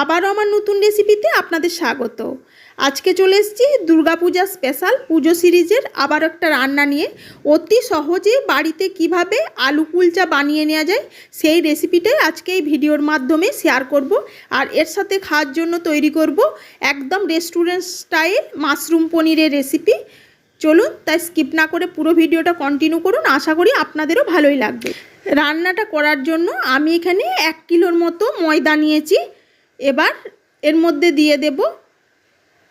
আবারও আমার নতুন রেসিপিতে আপনাদের স্বাগত। আজকে চলে এসেছি দুর্গাপূজা স্পেশাল পুজো সিরিজের আবার একটা রান্না নিয়ে। অতি সহজে বাড়িতে কীভাবে আলু কুলচা বানিয়ে নেওয়া যায়, সেই রেসিপিটাই আজকে এই ভিডিওর মাধ্যমে শেয়ার করব। আর এর সাথে খাওয়ার জন্য তৈরি করব একদম রেস্টুরেন্ট স্টাইল মাশরুম পনিরের রেসিপি চলুন, তাই স্কিপ না করে পুরো ভিডিওটা কন্টিনিউ করুন। আশা করি আপনাদেরও ভালোই লাগবে। রান্নাটা করার জন্য আমি এখানে এক কিলোর মতো ময়দা নিয়েছি। এবার এর মধ্যে দিয়ে দেব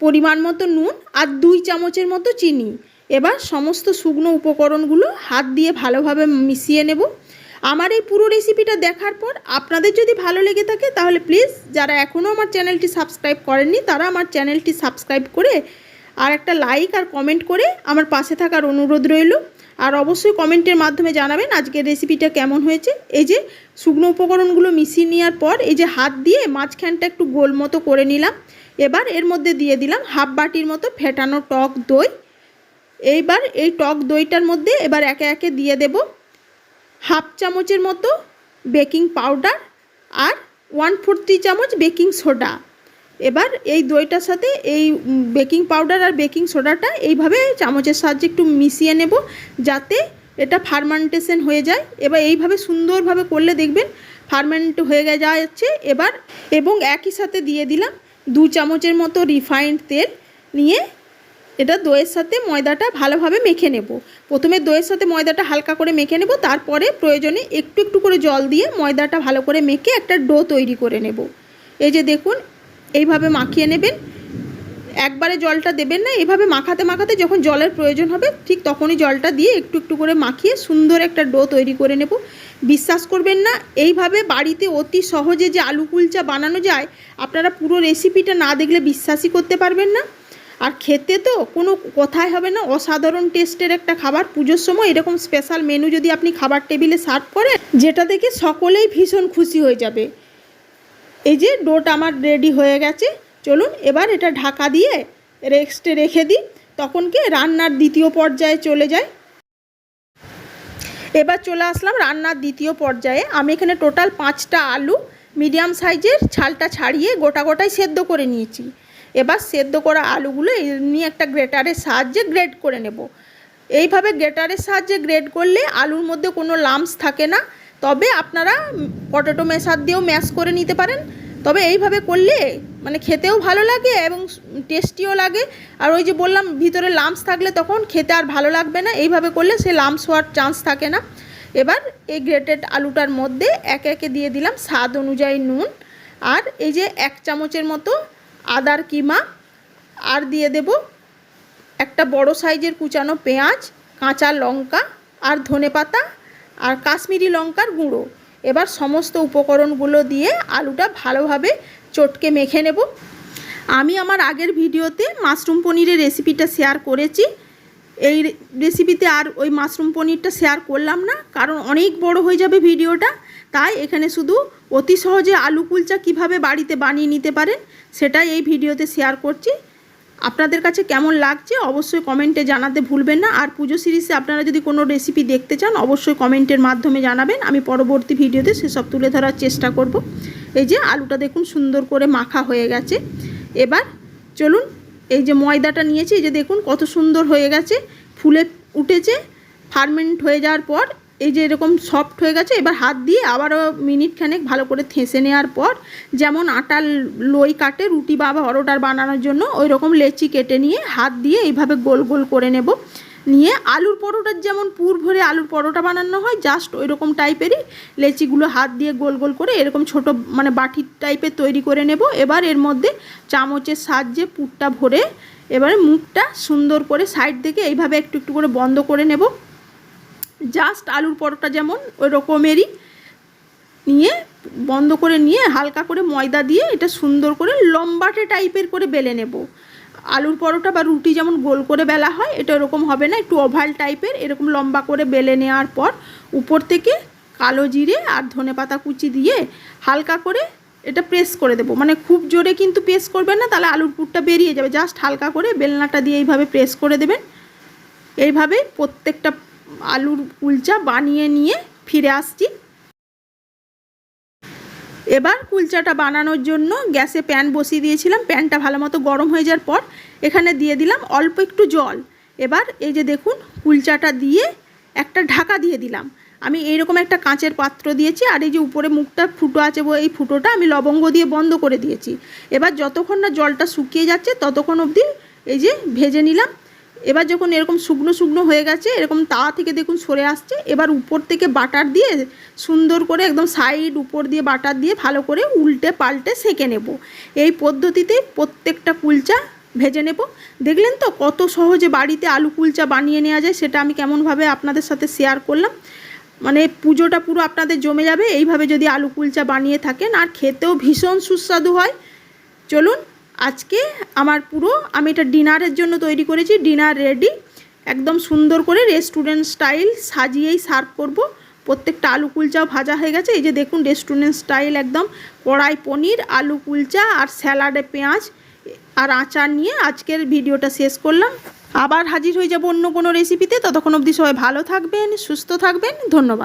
পরিমাণ মতো নুন আর দুই চামচের মতো চিনি। এবার সমস্ত শুকনো উপকরণগুলো হাত দিয়ে ভালোভাবে মিশিয়ে নেব। আমার এই পুরো রেসিপিটা দেখার পর আপনাদের যদি ভালো লেগে থাকে তাহলে প্লিজ যারা এখনও আমার চ্যানেলটি সাবস্ক্রাইব করেননি তারা আমার চ্যানেলটি সাবস্ক্রাইব করে আর একটা লাইক আর কমেন্ট করে আমার পাশে থাকার অনুরোধ রইল। আর অবশ্যই কমেন্টের মাধ্যমে জানাবেন আজকের রেসিপিটা কেমন হয়েছে। এই যে শুকনো উপকরণগুলো মিশিয়ে নেওয়ার পর এই যে হাত দিয়ে মাঝখানটা একটু গোল মতো করে নিলাম। এবার এর মধ্যে দিয়ে দিলাম হাফ বাটির মতো ফেটানো টক দই। এইবার এই টক দইটার মধ্যে এবার একে একে দিয়ে দেব হাফ চামচের মতো বেকিং পাউডার আর ওয়ান ফোর্থ চামচ বেকিং সোডা এবার এই দইটার সাথে এই বেকিং পাউডার আর বেকিং সোডাটা এইভাবে চামচের সাহায্যে একটু মিশিয়ে নেব যাতে এটা ফার্মান্টেশন হয়ে যায়। এবার এইভাবে সুন্দরভাবে করলে দেখবেন ফার্মেন্ট হয়ে যাচ্ছে। এবার এবং একই সাথে দিয়ে দিলাম দু চামচের মতো রিফাইন্ড তেল নিয়ে এটা দইয়ের সাথে ময়দাটা ভালোভাবে মেখে নেব। প্রথমে দইয়ের সাথে ময়দাটা হালকা করে মেখে নেব, তারপরে প্রয়োজনে একটু একটু করে জল দিয়ে ময়দাটা ভালো করে মেখে একটা ডো তৈরি করে নেব। এই যে দেখুন এইভাবে মাখিয়ে নেবেন। একবারে জলটা দেবেন না এইভাবে মাখাতে মাখাতে যখন জলের প্রয়োজন হবে, ঠিক তখনই জলটা দিয়ে একটু একটু করে মাখিয়ে সুন্দর একটা ডো তৈরি করে নেব। বিশ্বাস করবেন না, এইভাবে বাড়িতে অতি সহজে যে আলু কুলচা বানানো যায়, আপনারা পুরো রেসিপিটা না দেখলে বিশ্বাসই করতে পারবেন না। আর খেতে তো কোনো কথাই হবে না, অসাধারণ টেস্টের একটা খাবার। পুজোর সময় এরকম স্পেশাল মেনু যদি আপনি খাবার টেবিলে সার্ভ করেন, যেটা দেখে সকলেই ভীষণ খুশি হয়ে যাবে। এই যে ডোটা আমার রেডি হয়ে গেছে, চলুন এবার এটা ঢাকা দিয়ে রেস্টে রেখে দিই, তখন কি রান্নার দ্বিতীয় পর্যায়ে চলে যায়। এবার চলে আসলাম রান্নার দ্বিতীয় পর্যায়ে, আমি এখানে টোটাল পাঁচটা আলু, মিডিয়াম সাইজের ছালটা ছাড়িয়ে গোটা গোটাই সেদ্ধ করে নিয়েছি। এবার সেদ্ধ করা আলুগুলো এমনি একটা গ্রেটারের সাহায্যে গ্রেড করে নেব। এইভাবে গ্রেটারের সাহায্যে গ্রেড করলে আলুর মধ্যে কোনো লামস থাকে না তবে আপনারা পটেটো মেশার দিয়েও ম্যাশ করে নিতে পারেন। তবে এইভাবে করলে মানে খেতেও ভালো লাগে এবং টেস্টিও লাগে। আর ওই যে বললাম, ভিতরে লামস থাকলে তখন খেতে আর ভালো লাগবে না। এইভাবে করলে সে লামস হওয়ার চান্স থাকে না। এবার এই গ্রেটেড আলুটার মধ্যে একে একে দিয়ে দিলাম স্বাদ অনুযায়ী নুন। আর এই যে এক চামচের মতো আদার কিমা। আর দিয়ে দেব একটা বড় সাইজের কুচানো পেঁয়াজ, কাঁচা লঙ্কা আর ধনে পাতা আর কাশ্মীরি লঙ্কার গুঁড়ো। এবার সমস্ত উপকরণগুলো দিয়ে আলুটা ভালোভাবে চটকে মেখে নেব। আমি আমার আগের ভিডিওতে মাশরুম পনিরের রেসিপিটা শেয়ার করেছি। এই রেসিপিতে আর ওই মাশরুম পনিরটা শেয়ার করলাম না, কারণ অনেক বড় হয়ে যাবে ভিডিওটা। তাই এখানে শুধু অতি সহজে আলু কুলচা কীভাবে বাড়িতে বানিয়ে নিতে পারেন, সেটাই এই ভিডিওতে শেয়ার করছি। আপনাদের কাছে কেমন লাগছে অবশ্যই কমেন্টে জানাতে ভুলবেন না। আর পুজো সিরিজে আপনারা যদি কোনো রেসিপি দেখতে চান, অবশ্যই কমেন্টের মাধ্যমে জানাবেন। আমি পরবর্তী ভিডিওতে সেসব তুলে ধরার চেষ্টা করব। এই যে আলুটা দেখুন সুন্দর করে মাখা হয়ে গেছে। এবার চলুন, এই যে ময়দাটা নিয়েছি, এই যে দেখুন কত সুন্দর হয়ে গেছে। ফুলে উঠেছে ফার্মেন্ট হয়ে যাওয়ার পর এই যে এরকম সফট হয়ে গেছে, এবার হাত দিয়ে আবারও মিনিট খানেক ভালো করে থেসে নেওয়ার পর, যেমন আটার লই কাটে, রুটি বা পরোটার বানানোর জন্য ওই রকম লেচি কেটে নিয়ে হাত দিয়ে এইভাবে গোল গোল করে নেব। নিয়ে আলুর পরোটার যেমন পুর ভরে আলুর পরোটা বানানো হয় জাস্ট ওই রকম টাইপেরই লেচিগুলো হাত দিয়ে গোল গোল করে এরকম ছোট মানে বাটির টাইপের তৈরি করে নেব। এবার এর মধ্যে চামচের সাহায্যে পুরটা ভরে এবারে মুখটা সুন্দর করে সাইড থেকে এইভাবে একটু একটু করে বন্ধ করে নেব। জাস্ট আলুর পরোটা যেমন, ওই রকমেরই নিয়ে বন্ধ করে নিয়ে হালকা করে ময়দা দিয়ে এটা সুন্দর করে লম্বাটে টাইপের করে বেলে নেব। আলুর পরোটা বা রুটি যেমন গোল করে বেলা হয়, এটা এরকম হবে না, একটু ওভাল টাইপের, এরকম লম্বা করে বেলে নেওয়ার পর উপর থেকে কালো জিরে আর ধনে পাতা কুচি দিয়ে হালকা করে এটা প্রেস করে দেবো। মানে খুব জোরে কিন্তু প্রেস করবেন না, তাহলে আলুর পুরটা বেরিয়ে যাবে। জাস্ট হালকা করে বেলনাটা দিয়ে এইভাবে প্রেস করে দেবেন। এইভাবে প্রত্যেকটা আলুর কুলচা বানিয়ে নিয়ে ফিরে আসছি। এবার কুলচাটা বানানোর জন্য গ্যাসে প্যান বসিয়ে দিয়েছিলাম। প্যানটা ভালো মতো গরম হয়ে যাওয়ার পর এখানে দিয়ে দিলাম অল্প একটু জল। এবার এই যে দেখুন, কুলচাটা দিয়ে একটা ঢাকা দিয়ে দিলাম। আমি এইরকম একটা কাঁচের পাত্র দিয়েছি আর এই যে উপরে মুখটা ফুটো আছে এই ফুটোটা আমি লবঙ্গ দিয়ে বন্ধ করে দিয়েছি। এবার যতক্ষণ না জলটা শুকিয়ে যাচ্ছে ততক্ষণ অবধি এই যে ভেজে নিলাম। এবার যখন এরকম শুকনো শুকনো হয়ে গেছে, এরকম তাওয়া থেকে দেখুন সরে আসছে, এবার উপর থেকে বাটার দিয়ে সুন্দর করে একদম সাইড উপর দিয়ে বাটার দিয়ে ভালো করে উল্টে পাল্টে সেঁকে নেব। এই পদ্ধতিতে প্রত্যেকটা কুলচা ভেজে নেব। দেখলেন তো কত সহজে বাড়িতে আলু কুলচা বানিয়ে নেওয়া যায় সেটা আমি কেমনভাবে আপনাদের সাথে শেয়ার করলাম। মানে পুজোটা পুরো আপনাদের জমে যাবে, এইভাবে যদি আলু কুলচা বানিয়ে থাকেন, আর খেতেও ভীষণ সুস্বাদু হয়। চলুন আজকে আমার পুরো, আমি এটা ডিনারের জন্য তৈরি করেছি, ডিনার রেডি। একদম সুন্দর করে রেস্টুরেন্ট স্টাইল সাজিয়েই সার্ভ করব। প্রত্যেকটা আলু কুলচাও ভাজা হয়ে গেছে। এই যে দেখুন রেস্টুরেন্ট স্টাইল একদম কড়াই পনির, আলু কুলচা আর স্যালাডে পেঁয়াজ আর আচার নিয়ে আজকের ভিডিওটা শেষ করলাম। আবার হাজির হয়ে যাব অন্য কোনো রেসিপিতে ততক্ষণ অবধি সবাই ভালো থাকবেন, সুস্থ থাকবেন। ধন্যবাদ।